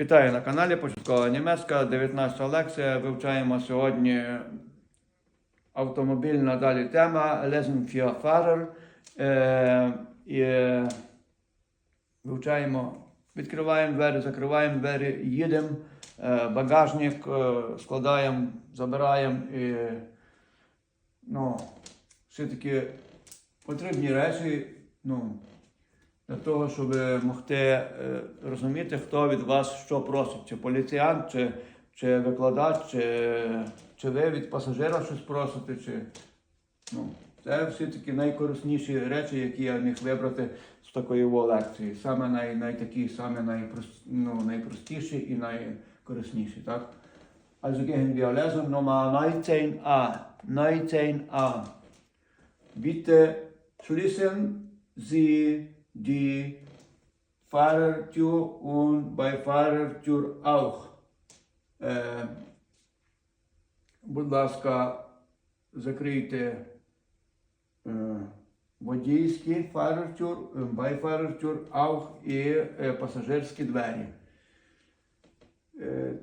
Вітаю на каналі Початкова німецька, 19 лекція. Вивчаємо сьогодні автомобільна далі тема Lesen für Fahrer. І е, вивчаємо, відкриваємо двері, закриваємо двері, їдемо, е, багажник е, складаємо, забираємо. І, ну, все таки потрібні речі. Ну, для того, щоб могти е, розуміти, хто від вас що просить, чи поліціянт, чи, чи викладач, чи, чи ви від пасажира щось просите, чи ну, це всі такі найкорисніші речі, які я міг вибрати з такої лекції. Саме най, найтакі, саме найпрост, ну, найпростіші і найкорисніші. Так? Also gehen wir lesen Nummer 19a. 19a. Bitte schließen Sie die Fahrertür und bei Fahrertür auch. Будь ласка, закрийте е, водійські Fahrertür, е, bei і пасажирські двері.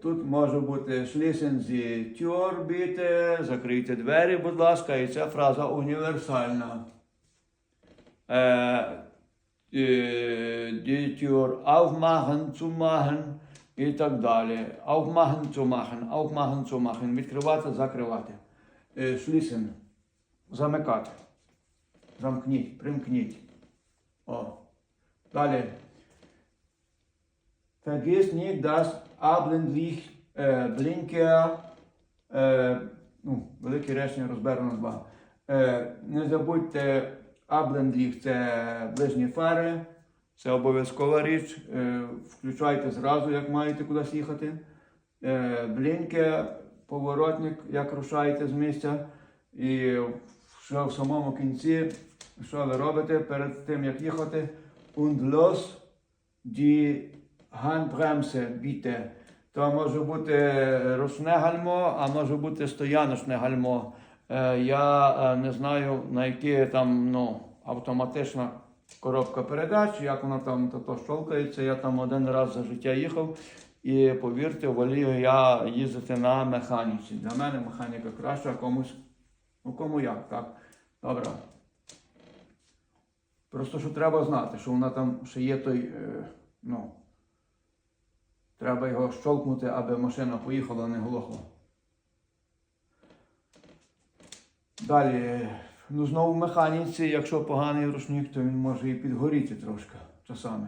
Тут може бути Sie Tür, закрийте двері, будь ласка, і ця фраза універсальна. Die Tür aufmachen, zumachen і так. Aufmachen, zumachen, aufmachen, zumachen. Відкривати, закривати. Е, Schließen. Замикати. Замкніть, примкніть. Далі. Vergiss nicht, dass Abendlicht, äh, Blinker, е, ну, велике речення розберу на два. Е, не забудьте, Abendlicht – це ближні фари, це обов'язкова річ. Е, включайте зразу, як маєте кудись їхати. Е, блінки, поворотник, як рушаєте з місця. І що в самому кінці, що ви робите перед тим, як їхати. Und los die Handbremse, bitte. То може бути ручне гальмо, а може бути стояночне гальмо. Е, Я е, не знаю, на які там ну, автоматична коробка передач, як вона там то, то щолкається. Я там один раз за життя їхав. І повірте, волію я їздити на механіці. Для мене механіка краща, а комусь, ну кому як, так? Добре. Просто що треба знати, що вона там ще є той, е, ну, треба його щолкнути, аби машина поїхала, не глохла. Далі, ну знову в механіці, якщо поганий рушник, то він може і підгоріти трошки часами.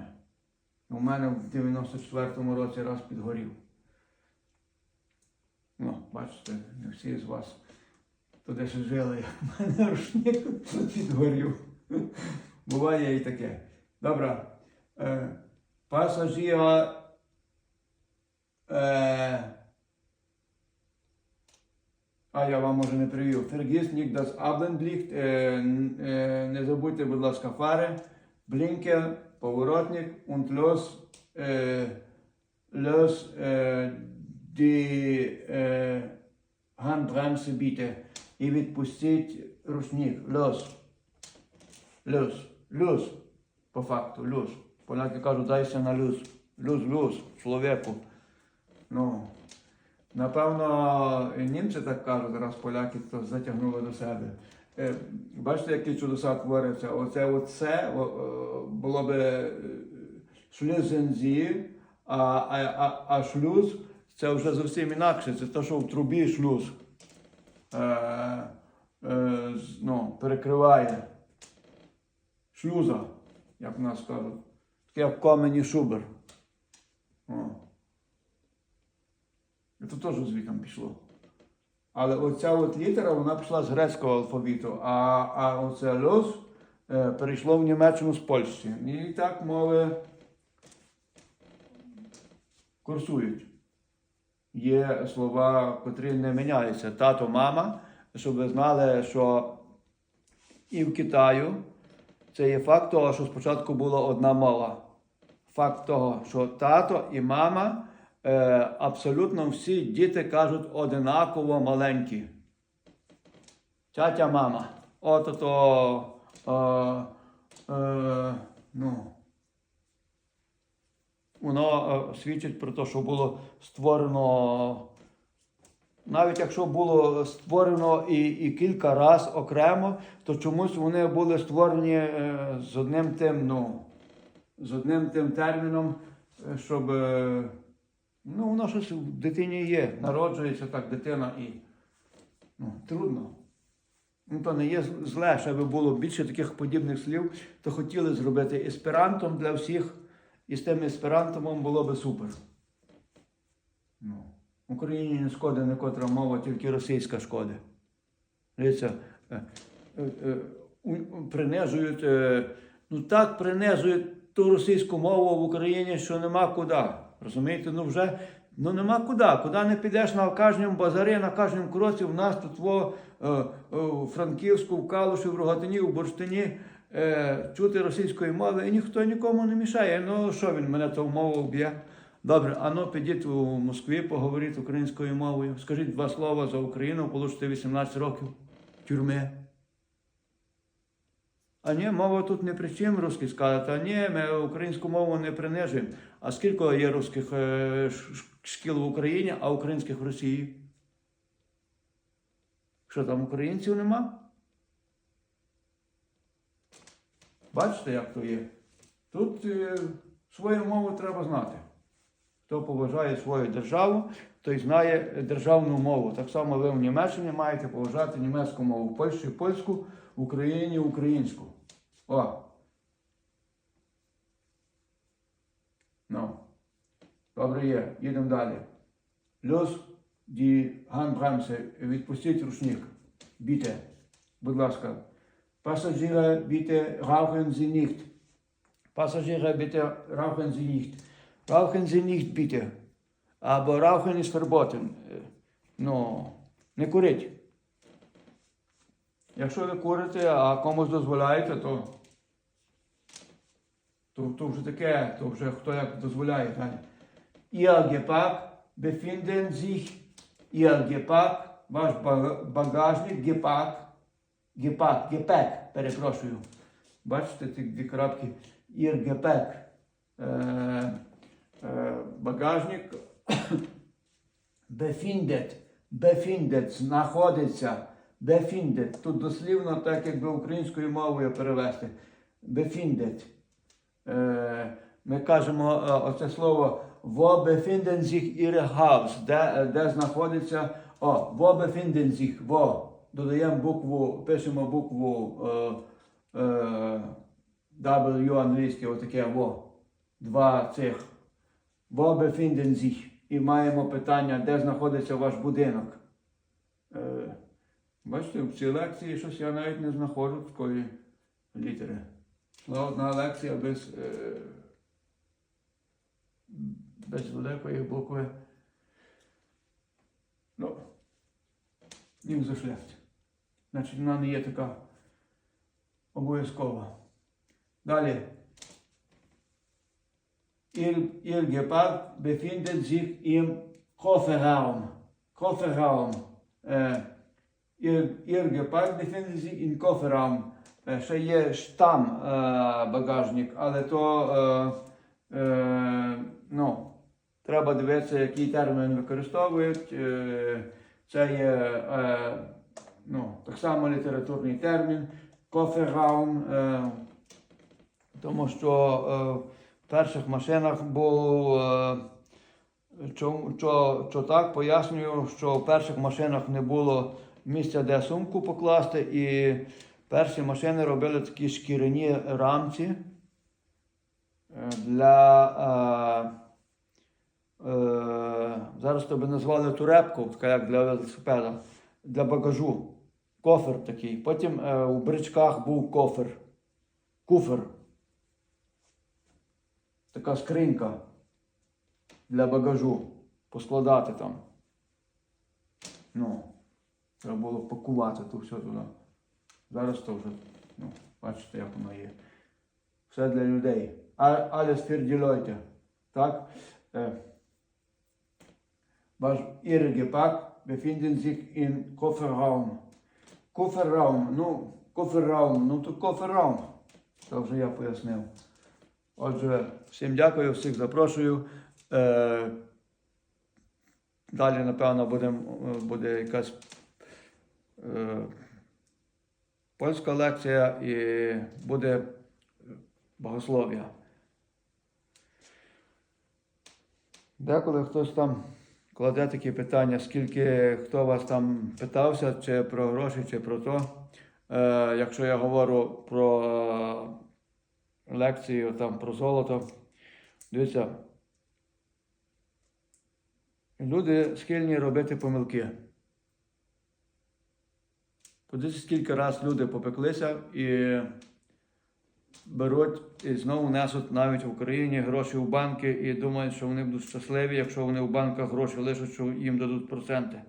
У мене в 94-му році раз підгорів. Ну, бачите, не всі з вас туди ще жили. У мене рушник підгорів. Буває і таке. Добре. Е, пасажира. Е, а я вам може не привів. Vergiss nicht das. Е, е, не забудьте, будь ласка, фари, блінкер, поворотник und los, е, los die Handbremse bitte. І відпустіть рушник. Los. Люз, люз, по факту, люз. Поляки кажуть, дайся на люз. Люз, люз, чоловіку. Ну, напевно, німці так кажуть, раз поляки то затягнули до себе. Е, бачите, які чудеса творяться? Оце оце було би шлюзензі, а, а, а, а шлюз це вже зовсім інакше. Це те, що в трубі шлюз е, е, ну, перекриває шлюза, як в нас кажуть. Таке як комені шубер. О. Це теж звітом пішло. Але оця от літера вона пішла з грецького алфавіту, а, а оце лос е, перейшло в Німеччину з Польщі. І так мови курсують. Є слова, котрі не міняються. Тато, мама, щоб ви знали, що і в Китаю це є факт того, що спочатку була одна мова. Факт того, що тато і мама абсолютно всі діти кажуть одинаково маленькі. Тятя мама. От то. Е, е, ну, воно е, свідчить про те, що було створено. Навіть якщо було створено і, і кілька разів окремо, то чомусь вони були створені е, з одним тим, ну, з одним тим терміном, е, щоб е, ну, воно щось в дитині є. Народжується так дитина і ну, трудно. Ну, то не є зле, щоб було більше таких подібних слів, то хотіли зробити есперантом для всіх, і з тим есперантом було би супер. Ну, Україні не шкода не котра мова, тільки російська шкода. Дивіться, е, е, е, принижують, ну так принижують ту російську мову в Україні, що нема куди. Розумієте, ну вже ну нема куди. Куди не підеш на кожному базарі, на кожному кроці, в нас тут во, е, е, у Франківську, в Калуші, в Рогатині, в Бурштині е, чути російської мови, і ніхто нікому не мішає. Ну що він мене ту мову вб'є? Добре, а ну підіть у Москві, поговоріть українською мовою. Скажіть два слова за Україну, получите 18 років тюрми. А ні, мова тут не при чим русський сказати, а ні, ми українську мову не принижуємо. А скільки є русських е, шкіл в Україні, а українських в Росії? Що там українців нема? Бачите, як то є? Тут е, свою мову треба знати. Хто поважає свою державу, той знає державну мову. Так само ви в Німеччині маєте поважати німецьку мову, в Польщі польську, в Україні українську. О. Ну. Добре є. Їдемо далі. Люс ді гандбремсе. Відпустіть рушник. Біте. Будь ласка. Пасажири, біте, rauchen Sie nicht. Passagiere, bitte rauchen Sie nicht. Rauchen Sie nicht, bitte. Або rauchen ist verboten. Ну, не куріть. Якщо ви курите, а комусь дозволяєте, то, то, то вже таке, то вже хто як дозволяє далі. Ihr Gepäck befinden sich, Ihr Gepäck, ваш багажник, Gepäck, Gepäck, Gepäck, перепрошую. Бачите ці дві крапки? Ihr Gepäck. Е, багажник befindet, befindet, знаходиться, befindet. Тут дослівно, так якби українською мовою перевести. Befindet. Е, ми кажемо е, оце слово wo befinden sich ihre Haus, де, е, де знаходиться, о, wo befinden sich, wo. Додаємо букву, пишемо букву е, е, W англійське, отаке во. Два цих. Wo befinden sich. І маємо питання, де знаходиться ваш будинок. Е, бачите, в цій лекції щось я навіть не знаходжу такої літери. Була одна лекція без, е, без великої букви. Ну, їм зашлях. Значить, вона не є така обов'язкова. Далі. Ihr, ihr Gepäck befindet sich im Kofferraum. Kofferraum. Äh, ihr, ihr Gepäck befindet sich im Kofferraum. Ще є штам багажник, але то ну, треба дивитися, який термін використовують. Це є ну, так само літературний термін. Коферраум. Е, тому що перших машинах. Е, що, що так пояснюю, що в перших машинах не було місця, де сумку покласти, і перші машини робили такі шкіряні рамці е, для. Е, е, зараз то би назвали турепку, така як для велосипеда, для багажу. Кофер такий. Потім е, у бричках був кофер. Куфер. Така скринька для багажу. Поскладати там. Ну, треба було пакувати то все туди. Зараз то вже, ну, бачите, як воно є. Все для людей. А, alles für die Leute. Так? Ваш Ihr Gepäck befinden sich im Kofferraum. Kofferraum, ну, Kofferraum, ну то Kofferraum. Це вже я пояснив. Отже, всім дякую, всіх запрошую. Е, далі, напевно, будем, е, буде якась е, польська лекція і буде богослов'я. Деколи хтось там кладе такі питання, скільки хто вас там питався, чи про гроші, чи про то. Е, якщо я говорю про лекцію там, про золото, дивіться, люди схильні робити помилки. Подивіться, скільки раз люди попеклися і беруть і знову несуть навіть в Україні гроші в банки і думають, що вони будуть щасливі, якщо вони в банках гроші лишать, що їм дадуть проценти.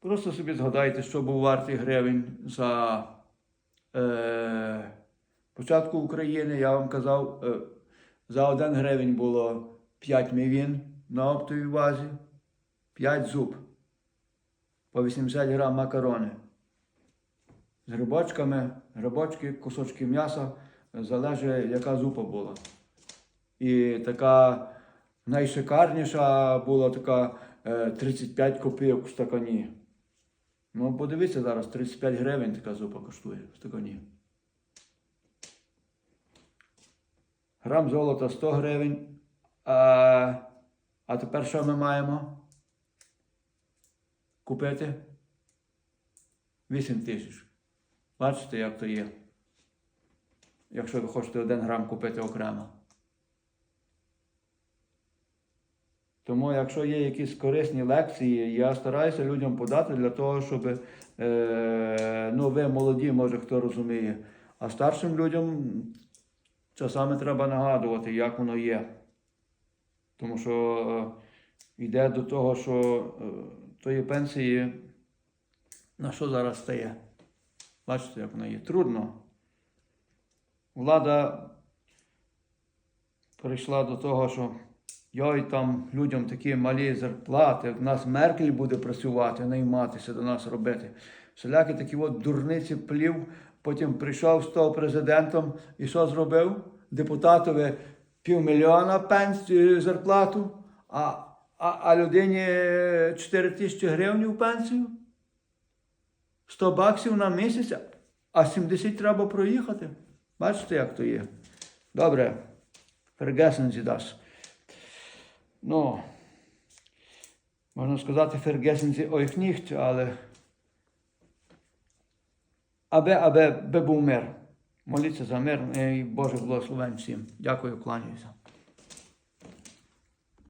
Просто собі згадайте, що був вартий гривень за е, початку України. Я вам казав, е, за один гривень було 5 мівін на оптовій вазі, 5 зуб, по 80 грам макарони з грибочками, грибочки, кусочки м'яса, залежить, яка зупа була. І така найшикарніша була така е, 35 копійок в стакані. Ну, подивіться зараз, 35 гривень така зупа коштує в стакані. Грам золота 100 гривень. А, а тепер що ми маємо? Купити? 8 тисяч. Бачите, як то є. Якщо ви хочете один грам купити окремо. Тому, якщо є якісь корисні лекції, я стараюся людям подати для того, щоб е, ну, ви молоді, може хто розуміє. А старшим людям часами треба нагадувати, як воно є. Тому що е, йде до того, що е, тої пенсії на що зараз стає? Бачите, як воно є. Трудно. Влада прийшла до того, що йой там людям такі малі зарплати, в нас Меркель буде працювати, найматися до нас робити. Всілякі такі от дурниці плів, потім прийшов, став президентом і що зробив? Депутатові півмільйона пенсію зарплату, а, а, а людині 4 тисячі гривень в пенсію. 100 баксів на місяць, а 70 треба проїхати. Бачите, як то є. Добре. Sie das. Ну, можна сказати, euch nicht, але аби, аби, аби був мир. Моліться за мир і Боже благословен всім. Дякую, кланяюся.